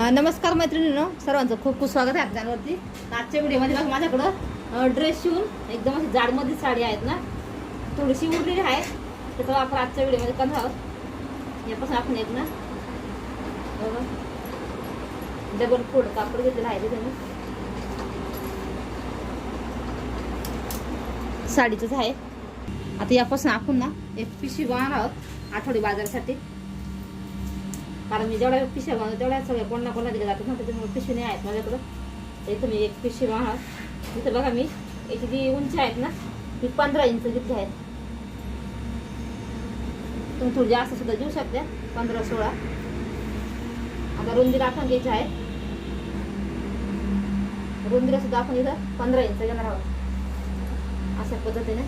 नमस्कार मैत्रिणीनो सर्वांचं खूप खूप स्वागत आहे आपल्यावरती आजच्या व्हिडिओमध्ये बघा माझ्याकडं ड्रेस शिवून एकदम अशी जाडमध्ये साडी आहेत ना. थोडीशी उरलेली आहे त्याचा वापर आजच्या व्हिडिओमध्ये करणार आहोत. यापासून आपण एक ना डबल फोड कापड घेतलेलं आहे तिथे साडीचंच आहे. आता यापासून आपण ना एक पी वाहणार आहोत आठवडी बाजारासाठी. कारण मी जेवढ्या पिशव्या म्हणून तेवढ्या सगळ्या कोणा कोणा दिल्या जातात ना त्याच्यामुळे पिशवी नाही आहेत माझ्याकडं हे इथं मी एक पिशवी आहात तिथं बघा मी याची जी उंची आहेत ना ती पंधरा इंच घेतली आहेत तुम्ही थोडी जास्त सुद्धा देऊ शकता पंधरा सोळा आता रुंदीला आपण घ्यायची आहे रुंदीला सुद्धा आपण इथं पंधरा इंच घेणार आहोत अशा पद्धतीने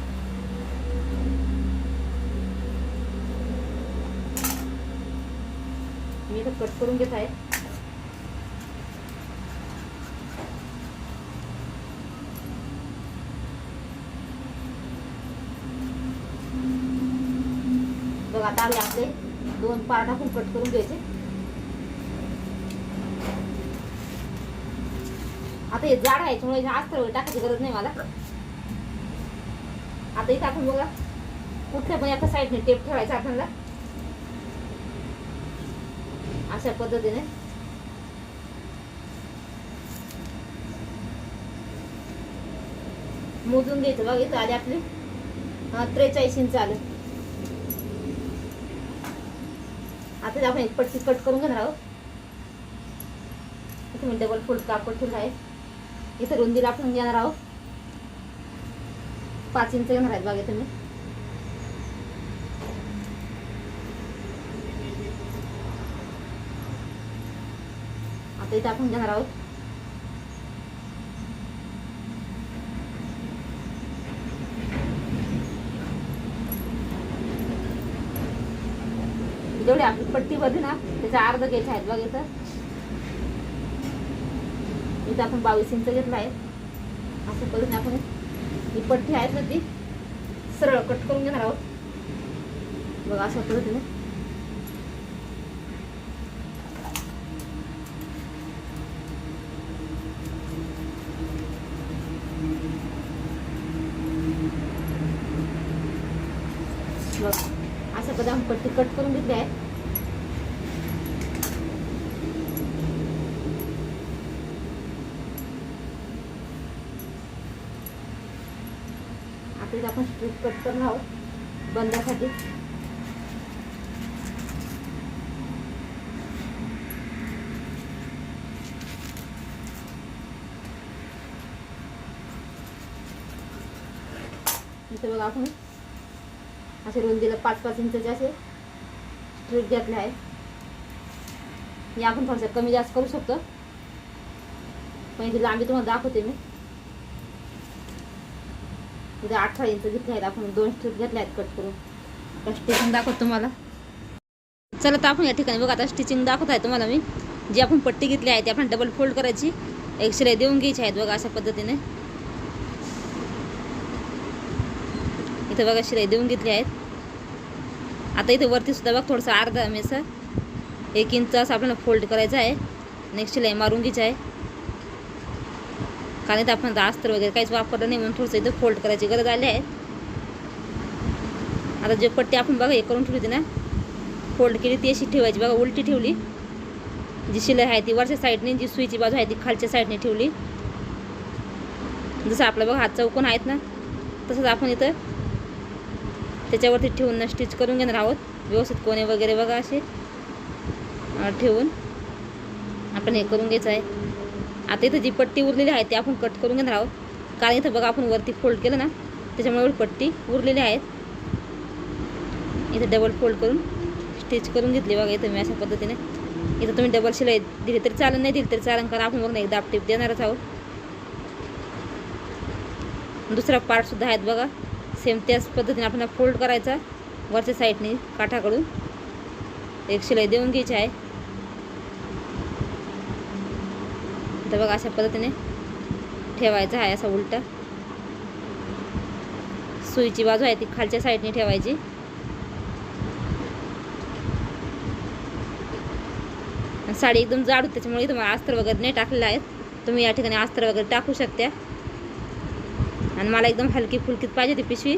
मी इथं कट करून घेत आहे. बघा आता आम्ही आपले दोन पार्ट आपण कट करून घ्यायचे. आता हे जाड आहे त्यामुळे अस्तर टाकायची गरज नाही मला. आता इथं आपण बघा कुठल्या पण एका साईडने टेप ठेवायचा आपल्याला. अशा पद्धतीने. मोजून घ्यायचं बघ इथं आले आपली. त्रेचाळीस इंच आले. आता आपण एक पट्टी कट करून घेणार आहोत. इथे मी डबल फोल्ड कापड ठेवलं आहे. इथं रुंदीला आपण घेणार आहोत. पाच इंच घेणार आहेत बघा तुम्ही. आता इथं आपण घेणार आहोत जेवढी आपली पट्टी भरली ना त्याचा अर्ध घ्यायचा आहेत बघ इथं इथं आपण बावीस इंच घेतला आहे असं करून आपण ही पट्टी आहेत ना ती सरळ कट करून घेणार आहोत बघा अशा पद्धतीने बघ. असं बदाम पट्टी कट करून घेतले आहे. आता आपण स्ट्रीप कट करणार आहोत बंदासाठी. इथे बघा आपण. असे रुंदीला पाच पाच इंचचे असे स्ट्रीप घेतले आहे हे आपण थोडंसं कमी जास्त करू शकतो. पण इथे लांबी तुम्हाला दाखवते मी. इथे अठरा इंच घेतले आहेत. आपण दोन स्ट्रीप घेतले आहेत कट करून. स्टिचिंग दाखवतो तुम्हाला. चला तर आपण या ठिकाणी बघा आता स्टिचिंग दाखवत आहे तुम्हाला मी. जी आपण पट्टी घेतली आहे ती आपण डबल फोल्ड करायची. एक शिलाई देऊन घ्यायची आहेत बघा अशा पद्धतीने. इथं बघा शिलाई देऊन घेतली आहेत. आता इथं वरती सुद्धा बघा थोडंसं अर्धा मेसं एक इंच असं आपल्याला फोल्ड करायचं आहे. नेक्स्ट शिलाई मारून घ्यायची आहे. कारण इथं आपण आता अस्तर वगैरे काहीच वापरलं नाही म्हणून थोडंसं इथं फोल्ड करायची गरज आली आहे. आता जे पट्टी आपण बघा हे करून ठेवली होती ना फोल्ड केली ती अशी ठेवायची. बघा उलटी ठेवली. जी शिलाई आहे ती वरच्या साईडने जी सुईची बाजू आहे ती खालच्या साईडने ठेवली. जसं आपलं बघा हात चौकोन आहेत ना तसंच आपण इथं त्याच्यावरती ठेवून स्टिच करून घेणार आहोत. व्यवस्थित कोणे वगैरे बघा असे. ठेवून. आपण हे करून घ्यायचं आहे. आता इथं जी पट्टी उरलेली आहे ती आपण कट करून घेणार आहोत. कारण इथं बघा आपण वरती फोल्ड केलं ना त्याच्यामुळे पट्टी उरलेली आहेत. इथं डबल फोल्ड करून स्टिच करून घेतली बघा इथं मी अशा पद्धतीने. इथं तुम्ही डबल शिलाई दिली तरी चालेल नाही दिली तरी चालन कारण आपण बघा एकदा दाब टिप देणारच आहोत. दुसरा पार्टसुद्धा आहेत बघा. सेम त्याच पद्धतीने आपण फोल्ड करायचा वरच्या साईडने काठाकडून. एक शिलाई देऊन घ्यायची आहे. तर बघा अशा पद्धतीने ठेवायचा आहे असा उलटा. सुईची बाजू आहे ती खालच्या साईडने ठेवायची. साडी एकदम जाड होती त्याच्यामुळे तुम्हाला अस्तर वगैरे नाही टाकलेलं आहेत. तुम्ही या ठिकाणी अस्तर वगैरे टाकू शकता. आणि मला एकदम हलकी फुलकीत पाहिजे होती पिशवी.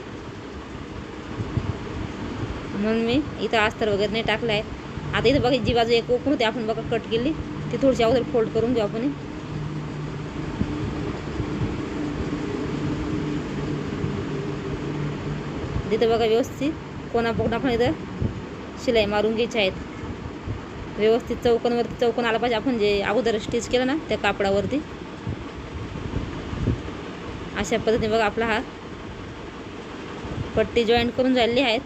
म्हणून मी इथं अस्तर वगैरे नाही टाकलं आहे आता इथं बघा जी बाजू एक ओपन होती आपण बघा कट केली. ती थोडीशी अगोदर फोल्ड करून घेऊ आपण. तिथं बघा व्यवस्थित कोणा पकडून आपण इथं शिलाई मारून घ्यायची आहेत. व्यवस्थित चौकोनवरती चौकोन आला पाहिजे आपण जे अगोदर स्टिच केलं ना त्या कापडावरती. अशा पद्धतीने बघा आपला हा पट्टी जॉईंट करून झालेली आहेत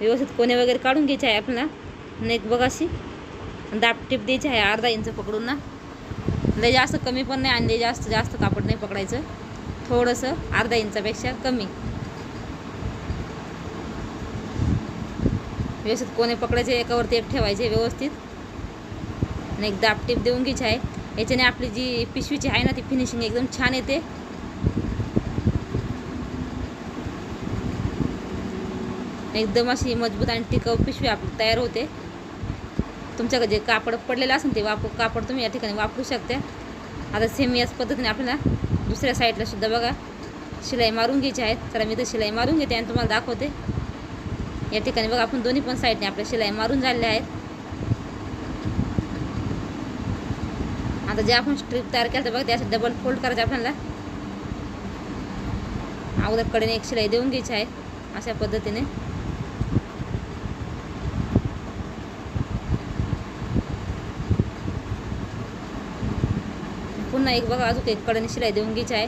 व्यवस्थित कोणे वगैरे काढून घ्यायचे आहे आपल्याला. नेक बघा अशी. दाब टिप द्यायची आहे अर्धा इंच पकडून ना. लय जास्त कमी पण नाही आणि लय जास्त जास्त कापड नाही पकडायचं. थोडंसं अर्धा इंचापेक्षा कमी. व्यवस्थित कोणे पकडायचे एकावरती एक ठेवायचे व्यवस्थित. आणि एक दाब टिप देऊन घ्यायची आहे. याच्याने आपली जी पिशवीची आहे ना ती फिनिशिंग एकदम छान येते. एकदम अशी मजबूत आणि टिकाऊ पिशवी आप तयार होते. तुमच्याकडे जे कापड पडलेलं असेल ते वापर कापड तुम्ही या ठिकाणी वापरू शकता. आता सेम याच पद्धतीने आपल्याला दुसऱ्या साईडला सुद्धा बघा शिलाई मारून घ्यायची आहेत. तर मी तर शिलाई मारून घेते आणि तुम्हाला दाखवते. या ठिकाणी बघा आपण दोन्ही पण साईडने आपल्या शिलाई मारून झालेल्या आहेत. आता जे आपण स्ट्रीप तयार केलं बघा त्यासाठी डबल फोल्ड करायचं आपल्याला. अगोदर कडेने एक शिलाई देऊन घ्यायची आहे अशा पद्धतीने. पुन्हा एक बघा अजून एक कडेने शिलाई देऊन घ्यायची आहे.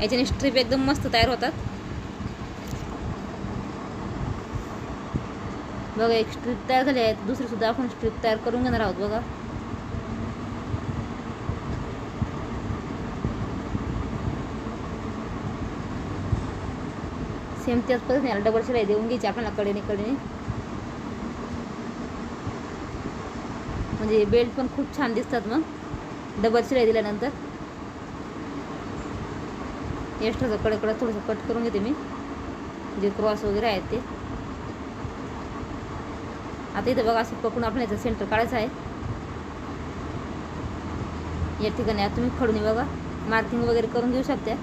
याच्याने स्ट्रीप एकदम मस्त तयार होतात. बघा एक स्ट्रीप तयार झाली आहे. दुसरी सुद्धा आपण स्ट्रीप तयार करून घेणार आहोत बघा. सेम त्याच पद्धतीने डबल शिलाई देऊन घ्यायची आपल्याला कडेने कडेने. म्हणजे बेल्ट पण खूप छान दिसतात मग. डबल शिलाई दिल्यानंतर. एक्स्ट्राचं कडे कडे थोडंसं कट करून घेते मी. जे क्रॉस वगैरे आहेत ते. आता इथं बघा असं पकडून आपण याचं सेंटर काढायचं आहे. या ठिकाणी आता तुम्ही खडून बघा. मार्किंग वगैरे करून घेऊ शकता.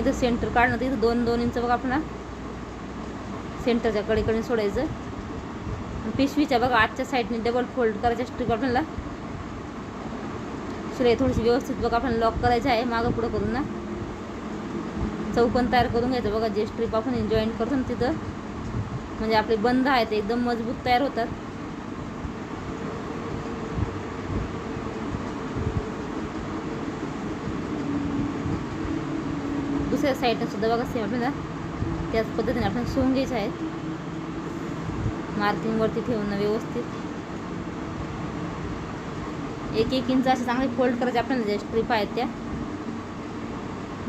इथं सेंटर काढणं तर इथं दोन दोन इंच बघा आपण सेंटरच्या कडेकडे सोडायचं. पिशवीच्या बघा आजच्या साईडने डबल फोल्ड करायच्या स्ट्रीप आपल्याला? शिलाई थोडीशी व्यवस्थित बघा आपण लॉक करायचं आहे मागं पुढं करून ना. चौकन तयार करून घ्यायचं बघा जे स्ट्रीप आपण जॉईंट करतो ना तिथं. म्हणजे आपले बंद आहेत ते एकदम मजबूत तयार होतात. दुसऱ्या साईडनं सुद्धा बघा सेम आपल्याला त्याच पद्धतीने आपण शिवून घ्यायचं आहे. मार्किंगवरती ठेवून व्यवस्थित. एक एक इंच असे चांगले फोल्ड करायचे आपल्याला ज्या स्ट्रीप आहेत त्या.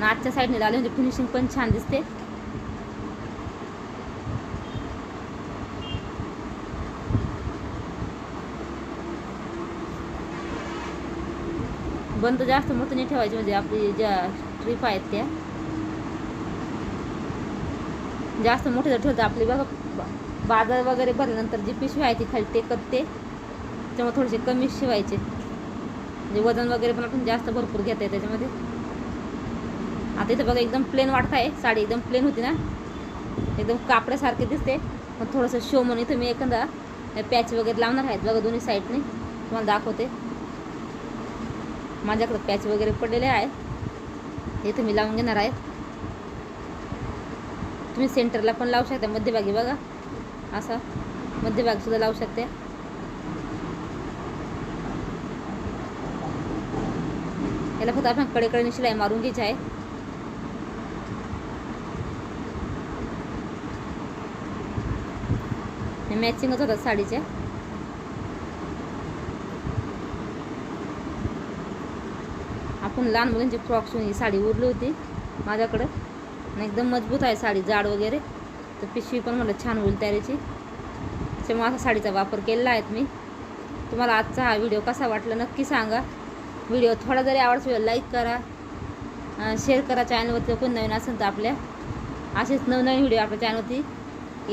आजच्या साईडने लावले म्हणजे फिनिशिंग पण छान दिसते. बंद जास्त मोठं नाही ठेवायचे म्हणजे आपली ज्या स्ट्रीप आहेत त्या. जास्त मोठे जर ठेवतं आपली बघा बाजार वगैरे भरल्यानंतर जी पिशवी आहे ती खाली टेकत ते. त्यामुळे थोडेसे कमी शिवायचे. म्हणजे वजन वगैरे पण आपण जास्त भरपूर घेत आहे त्याच्यामध्ये. आता इथं बघा एकदम प्लेन वाटत आहे. साडी एकदम प्लेन होती ना. एकदम कापड्यासारखे दिसते. पण थोडंसं शो म्हणून इथं मी एखादा पॅच वगैरे लावणार आहेत बघा दोन्ही साईडने तुम्हाला दाखवते. माझ्याकडे पॅच वगैरे पडलेले आहे हे तुम्ही लावून घेणार आहे तुम्ही सेंटरला पण लावू शकता मध्यभागी बघा. असा मध्यभाग सुद्धा लावू शकते. याला फक्त आपण कडेकडे शिलाई मारून घ्यायची आहे. मॅचिंगच होतात साडीच्या आपण लहान मुलांची फ्रॉक शिवून ही साडी उरली होती माझ्याकडं. आणि एकदम मजबूत आहे साडी जाड वगैरे. तर पिशवी पण मला छान होईल त्याची त्यामुळे असा साडीचा वापर केलेला आहे मी. तुम्हाला आजचा हा व्हिडिओ कसा वाटला नक्की सांगा. व्हिडिओ थोडा जरी आवडतो लाईक करा. शेअर करा चॅनलवरती कोण नवीन असेल तर आपल्या असेच नवनवीन व्हिडिओ आपल्या चॅनलवरती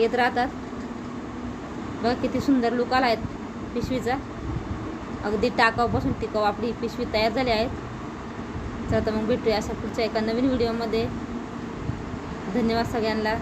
येत राहतात. बघा किती सुंदर लुक आला आहेत पिशवीचा. अगदी टाकावपासून टिकाऊ आपली पिशवी तयार झाली आहे. चला तर मग भेटूया अशा पुढच्या एका नवीन व्हिडिओमध्ये धन्यवाद सगळ्यांना.